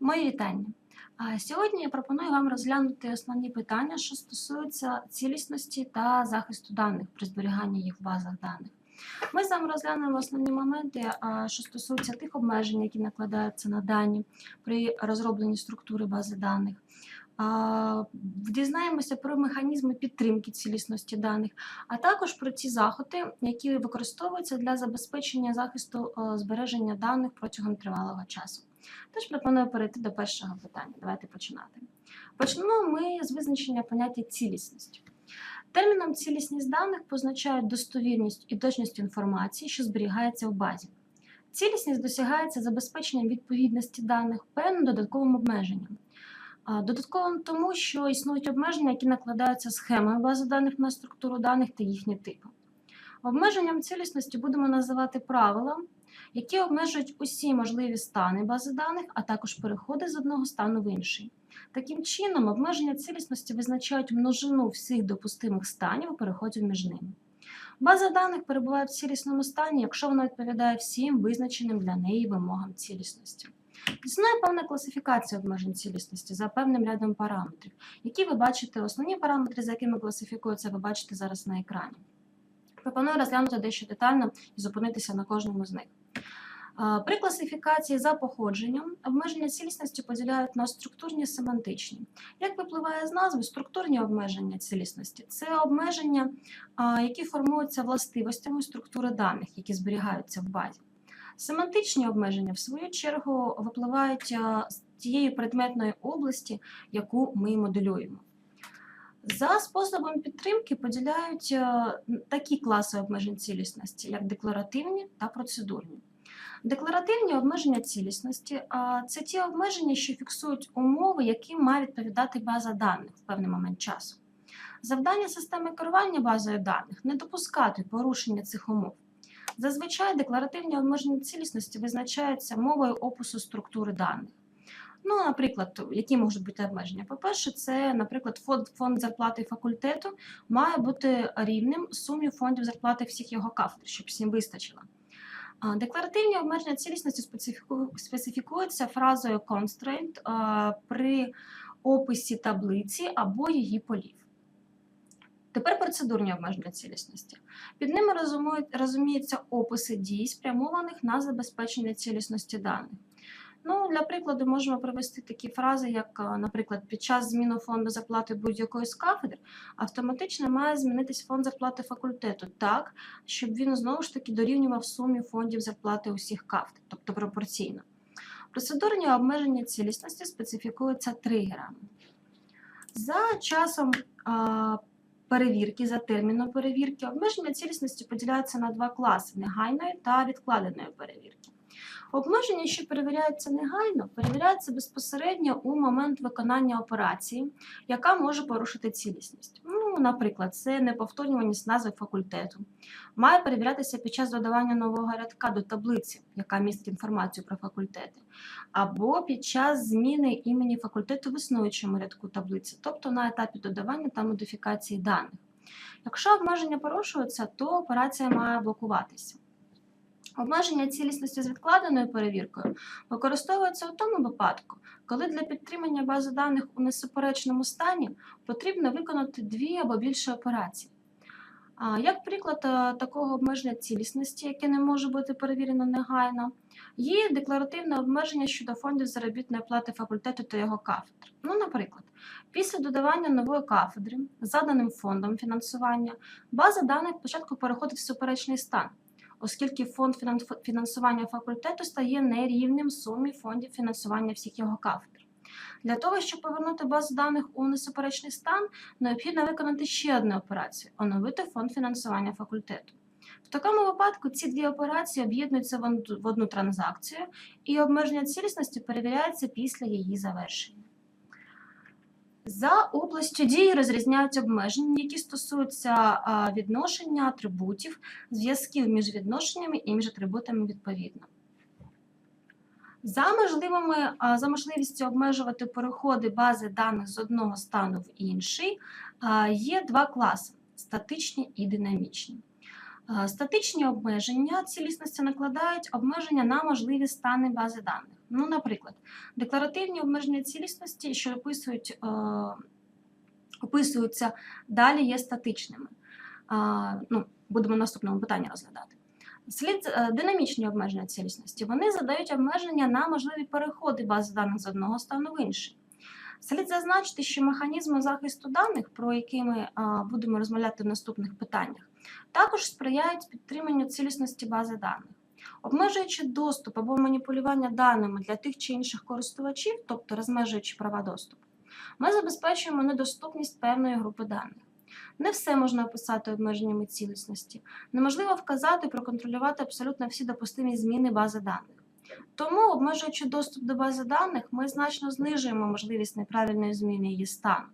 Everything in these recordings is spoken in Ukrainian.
Мої вітання. Сьогодні я пропоную вам розглянути основні питання, що стосуються цілісності та захисту даних при зберіганні їх в базах даних. Ми з вами розглянемо основні моменти, що стосуються тих обмежень, які накладаються на дані при розробленні структури бази даних. Дізнаємося про механізми підтримки цілісності даних, а також про ті заходи, які використовуються для забезпечення захисту е, збереження даних протягом тривалого часу. Тож пропоную перейти до першого питання. Давайте починати. Почнемо ми з визначення поняття цілісності. Терміном цілісність даних позначають достовірність і точність інформації, що зберігається в базі. Цілісність досягається забезпеченням відповідності даних певним додатковим обмеженням. Додатковим тому, що існують обмеження, які накладаються схемою бази даних на структуру даних та їхні типи. Обмеженням цілісності будемо називати правила, які обмежують усі можливі стани бази даних, а також переходи з одного стану в інший. Таким чином, обмеження цілісності визначають множину всіх допустимих станів і переходів між ними. База даних перебуває в цілісному стані, якщо вона відповідає всім визначеним для неї вимогам цілісності. Існує певна класифікація обмежень цілісності за певним рядом параметрів, які ви бачите, основні параметри, за якими класифікуються, ви бачите зараз на екрані. Пропоную розглянути дещо детально і зупинитися на кожному з них. При класифікації за походженням обмеження цілісності поділяють на структурні семантичні. Як випливає з назви, структурні обмеження цілісності це обмеження, які формуються властивостями структури даних, які зберігаються в базі. Семантичні обмеження, в свою чергу, випливають з тієї предметної області, яку ми моделюємо. За способом підтримки поділяють е, такі класи обмежень цілісності, як декларативні та процедурні. Декларативні обмеження цілісності це ті обмеження, що фіксують умови, яким має відповідати база даних в певний момент часу. Завдання системи керування базою даних не допускати порушення цих умов. Зазвичай декларативні обмеження цілісності визначаються мовою опису структури даних. Ну, наприклад, які можуть бути обмеження? По-перше, це, наприклад, фонд, фонд зарплати факультету має бути рівним сумі фондів зарплати всіх його кафедр, щоб всім вистачило. Декларативні обмеження цілісності специфіку- специфікуються фразою constraint при описі таблиці або її полів. Тепер процедурні обмеження цілісності. Під ними розуміють- розуміються описи дій, спрямованих на забезпечення цілісності даних. Ну, для прикладу, можемо привести такі фрази, як, наприклад, під час зміни фонду зарплати будь-якої з кафедр автоматично має змінитись фонд зарплати факультету так, щоб він знову ж таки дорівнював сумі фондів зарплати усіх кафедр, тобто пропорційно. Процедурні обмеження цілісності специфікуються тригерами. За часом а, перевірки, за терміном перевірки, обмеження цілісності поділяються на два класи негайної та відкладеної перевірки. Обмеження, що перевіряються негайно, перевіряються безпосередньо у момент виконання операції, яка може порушити цілісність. Ну, наприклад, це неповторюваність назви факультету. Має перевірятися під час додавання нового рядка до таблиці, яка містить інформацію про факультети, або під час зміни імені факультету в існуючому рядку таблиці, тобто на етапі додавання та модифікації даних. Якщо обмеження порушуються, то операція має блокуватися. Обмеження цілісності з відкладеною перевіркою використовується у тому випадку, коли для підтримання бази даних у несуперечному стані потрібно виконати дві або більше операцій. Як приклад е, такого обмеження цілісності, яке не може бути перевірено негайно, є декларативне обмеження щодо фондів заробітної плати факультету та його кафедр. Ну, наприклад, після додавання нової кафедри заданим фондом фінансування, база даних спочатку переходить в суперечний стан оскільки фонд фінанс- фінансування факультету стає нерівним сумі фондів фінансування всіх його кафедр. Для того, щоб повернути базу даних у несуперечний стан, необхідно виконати ще одну операцію оновити фонд фінансування факультету. В такому випадку ці дві операції об'єднуються в одну транзакцію, і обмеження цілісності перевіряється після її завершення. За областю дії розрізняють обмеження, які стосуються відношення атрибутів, зв'язків між відношеннями і між атрибутами відповідно. За, можливими, за можливістю обмежувати переходи бази даних з одного стану в інший, є два класи статичні і динамічні. Статичні обмеження цілісності накладають обмеження на можливі стани бази даних. Ну, наприклад, декларативні обмеження цілісності, що описують, е, описуються далі, є статичними. Ну, будемо наступному питанні розглядати. Слід е, динамічні обмеження цілісності. Вони задають обмеження на можливі переходи бази даних з одного стану в інший. Слід зазначити, що механізми захисту даних, про які ми будемо розмовляти в наступних питаннях, також сприяють підтриманню цілісності бази даних. Обмежуючи доступ або маніпулювання даними для тих чи інших користувачів, тобто розмежуючи права доступу, ми забезпечуємо недоступність певної групи даних. Не все можна описати обмеженнями цілісності. Неможливо вказати, проконтролювати абсолютно всі допустимі зміни бази даних. Тому, обмежуючи доступ до бази даних, ми значно знижуємо можливість неправильної зміни її стану,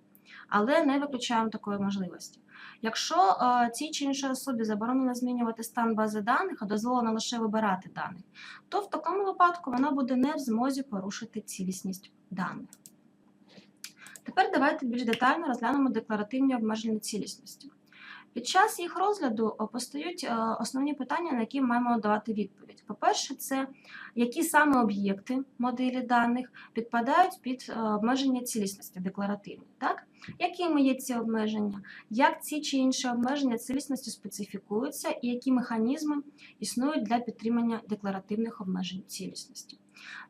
але не виключаємо такої можливості. Якщо е, цій чи іншій особі заборонено змінювати стан бази даних, а дозволено лише вибирати даних, то в такому випадку вона буде не в змозі порушити цілісність даних. Тепер давайте більш детально розглянемо декларативні обмеження цілісності. Під час їх розгляду постають е, основні питання, на які маємо давати відповідь. По-перше, це які саме об'єкти моделі даних підпадають під е, обмеження цілісності декларативні, так? Якими є ці обмеження, як ці чи інші обмеження цілісності специфікуються, і які механізми існують для підтримання декларативних обмежень цілісності.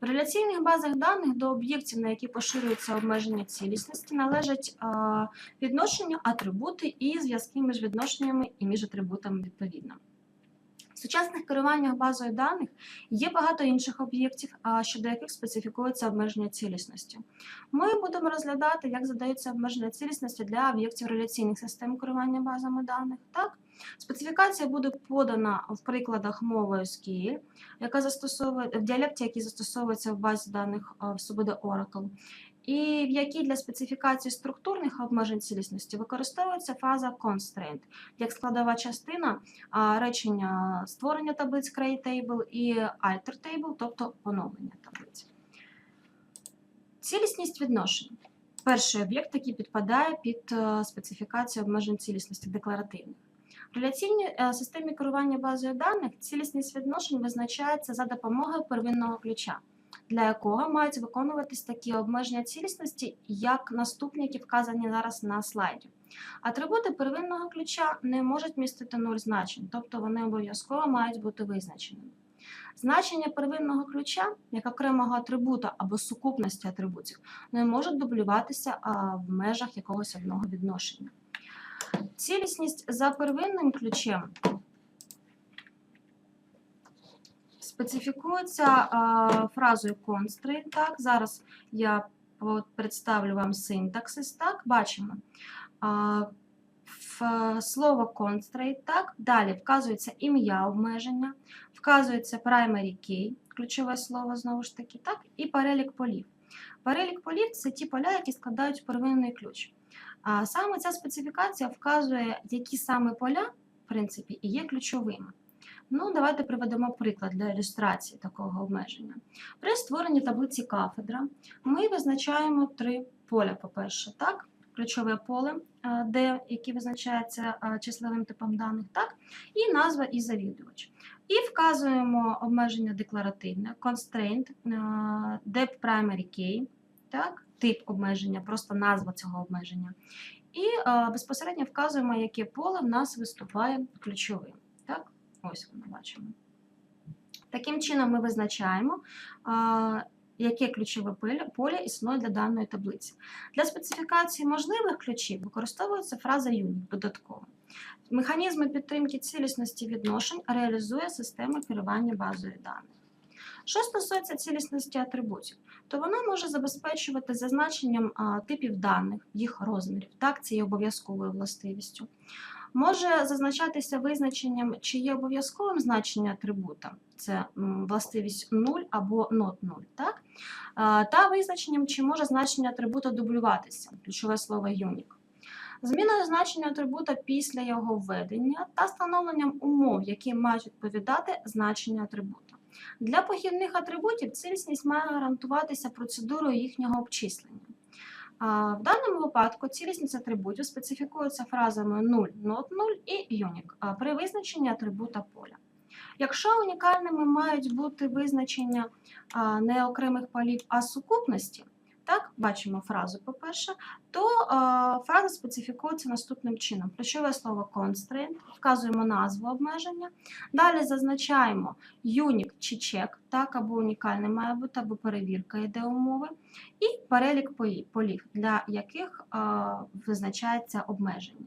В реляційних базах даних до об'єктів, на які поширюються обмеження цілісності, належать відношення, атрибути і зв'язки між відношеннями і між атрибутами відповідно. Сучасних керуваннях базою даних є багато інших об'єктів, щодо яких специфікується обмеження цілісності. Ми будемо розглядати, як задаються обмеження цілісності для об'єктів реляційних систем керування базами даних. Так? Специфікація буде подана в прикладах мови SQL, яка застосовує в діалекті, який застосовується в базі даних в Oracle, і в якій для специфікації структурних обмежень цілісності використовується фаза constraint як складова частина речення створення таблиць create table і alter table, тобто оновлення таблиць. Цілісність відношень. Перший об'єкт, який підпадає під е, специфікацію обмежень цілісності декларативних. В реляційній е, системі керування базою даних цілісність відношень визначається за допомогою первинного ключа, для якого мають виконуватись такі обмеження цілісності, як наступні, які вказані зараз на слайді. Атрибути первинного ключа не можуть містити нуль значень, тобто вони обов'язково мають бути визначеними. Значення первинного ключа як окремого атрибута або сукупності атрибутів не можуть дублюватися в межах якогось одного відношення. Цілісність за первинним ключем специфікується фразою constraint. Так, зараз я представлю вам синтаксис. Так, бачимо. В слово constraint, так, далі вказується ім'я обмеження, вказується primary key, ключове слово знову ж таки, так, і перелік полів. Перелік полів це ті поля, які складають первинний ключ. А саме ця специфікація вказує, які саме поля, в принципі, і є ключовими. Ну, давайте приведемо приклад для ілюстрації такого обмеження. При створенні таблиці кафедра ми визначаємо три поля, по-перше, так? Ключове поле, е, де, яке визначається е, числовим типом даних, так? і назва і завідувач. І вказуємо обмеження декларативне, constraint, е, dep primary key, так? тип обмеження, просто назва цього обмеження. І безпосередньо вказуємо, яке поле в нас виступає ключовим. Ось воно бачимо. Таким чином ми визначаємо, яке ключове поле- існує для даної таблиці. Для специфікації можливих ключів використовується фраза UNIT додатково. Механізми підтримки цілісності відношень реалізує система керування базою даних. Що стосується цілісності атрибутів, то вона може забезпечувати зазначенням типів даних, їх розмірів. Так, це є обов'язковою властивістю. Може зазначатися визначенням, чи є обов'язковим значення атрибута, це властивість 0 або not 0, так? Та визначенням, чи може значення атрибута дублюватися, ключове слово unique. Зміною значення атрибута після його введення та встановленням умов, які мають відповідати значенню атрибута. Для похідних атрибутів цілісність має гарантуватися процедурою їхнього обчислення. В даному випадку цілісність атрибутів специфікується фразами 0, not 0 і unique при визначенні атрибута поля. Якщо унікальними мають бути визначення не окремих полів, а сукупності, так, бачимо фразу, по-перше, то а, фраза специфікується наступним чином. Ключове слово constraint, вказуємо назву обмеження. Далі зазначаємо unique чи check, так, або унікальний має бути, або перевірка йде умови, і перелік полів, для яких а, визначається обмеження.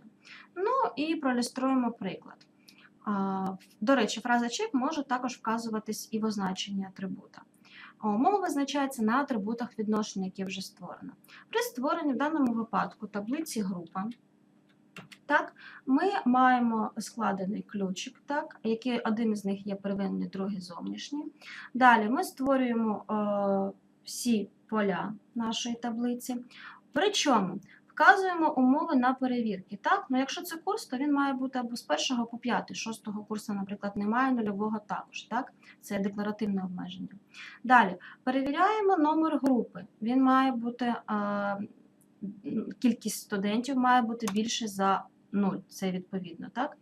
Ну і проілюструємо приклад. А, До речі, фраза check може також вказуватись і в означенні атрибута. А Умова визначається на атрибутах відношень, які вже створено. При створенні в даному випадку таблиці група. Так, ми маємо складений ключик, так, який один із них є первинний, другий зовнішній. Далі ми створюємо е, всі поля нашої таблиці. Причому вказуємо умови на перевірки. Так? Ну, якщо це курс, то він має бути або з 1 по 5, 6 курсу, наприклад, немає, нульового також. Так? Це декларативне обмеження. Далі перевіряємо номер групи. Він має бути, а, кількість студентів має бути більше за 0, це відповідно. Так?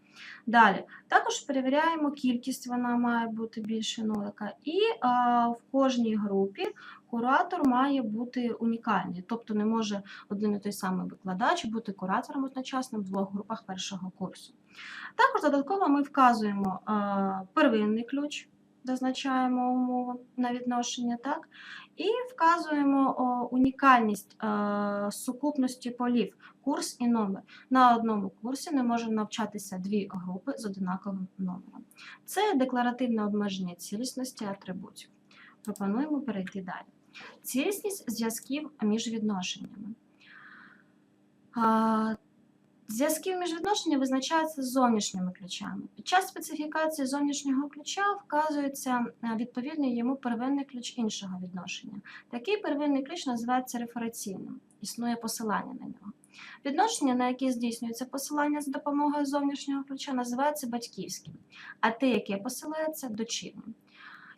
Далі, також перевіряємо кількість, вона має бути більше нулика. І а, в кожній групі куратор має бути унікальний, тобто не може один і той самий викладач бути куратором одночасно в двох групах першого курсу. Також додатково ми вказуємо а, первинний ключ, зазначаємо умову на відношення, так? І вказуємо о, унікальність а, сукупності полів, курс і номер. На одному курсі не може навчатися дві групи з одинаковим номером. Це декларативне обмеження цілісності атрибутів. Пропонуємо перейти далі. Цілісність зв'язків між відношеннями. Зв'язки між відношеннями визначаються зовнішніми ключами. Під час специфікації зовнішнього ключа вказується е, відповідний йому первинний ключ іншого відношення. Такий первинний ключ називається референційним, існує посилання на нього. Відношення, на яке здійснюється посилання за допомогою зовнішнього ключа, називається батьківським, а те, яке посилається дочірнім.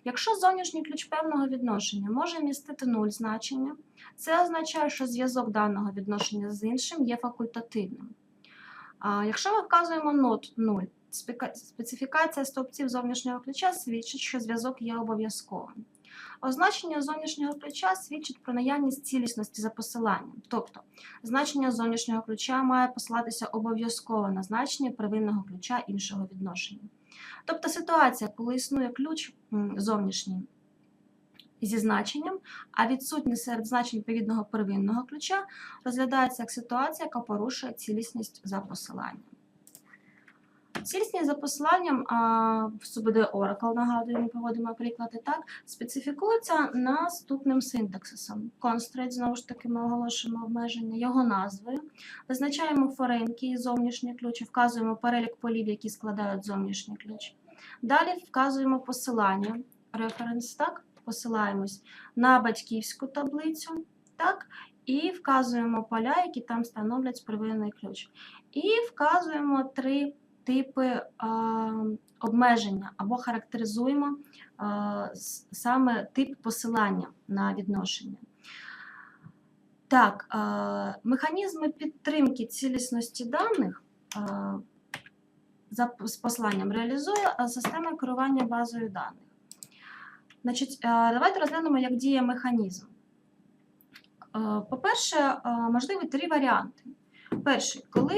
Якщо зовнішній ключ певного відношення може містити нуль значення, це означає, що зв'язок даного відношення з іншим є факультативним. Якщо ми вказуємо нот 0, специфікація стовпців зовнішнього ключа свідчить, що зв'язок є обов'язковим. Означення зовнішнього ключа свідчить про наявність цілісності за посиланням. Тобто, значення зовнішнього ключа має посилатися обов'язково на значення первинного ключа іншого відношення. Тобто ситуація, коли існує ключ зовнішній зі значенням, а відсутній серед значень відповідного первинного ключа, розглядається як ситуація, яка порушує цілісність за посиланням. Цілісність за посиланням в СУБД Oracle, нагадую, ми проводимо приклади, так, специфікується наступним синтаксисом. Constraint, знову ж таки, ми оголошуємо обмеження, його назвою. Визначаємо форенький і зовнішній ключ, вказуємо перелік полів, які складають зовнішній ключ. Далі вказуємо посилання, референс, так, посилаємось на батьківську таблицю, так, і вказуємо поля, які там становлять первинний ключ. І вказуємо три типи е, обмеження або характеризуємо е, саме тип посилання на відношення. Так, е, механізми підтримки цілісності даних е, за з посланням реалізує система керування базою даних. Значить, е, давайте розглянемо, як діє механізм. Е, По-перше, е, можливі три варіанти. Перший, коли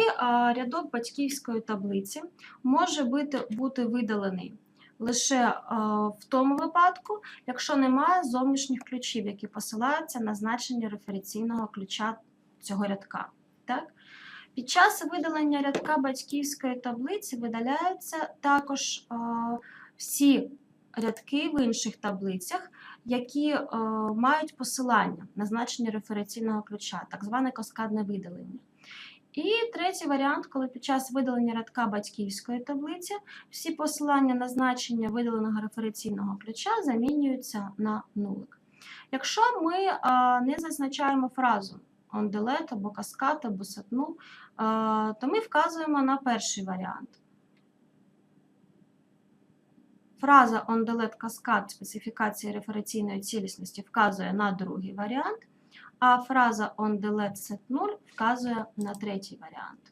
рядок батьківської таблиці може бути, бути видалений лише в тому випадку, якщо немає зовнішніх ключів, які посилаються на значення референційного ключа цього рядка. Так? Під час видалення рядка батьківської таблиці видаляються також всі рядки в інших таблицях, які е, мають посилання на значення референційного ключа, так зване каскадне видалення. І третій варіант, коли під час видалення рядка батьківської таблиці всі посилання на значення видаленого референційного ключа замінюються на нулик. Якщо ми а, не зазначаємо фразу delete або каскад, або setnull, а, то ми вказуємо на перший варіант. Фраза delete каскад специфікації референційної цілісності вказує на другий варіант, а фраза set 0 вказує на третій варіант.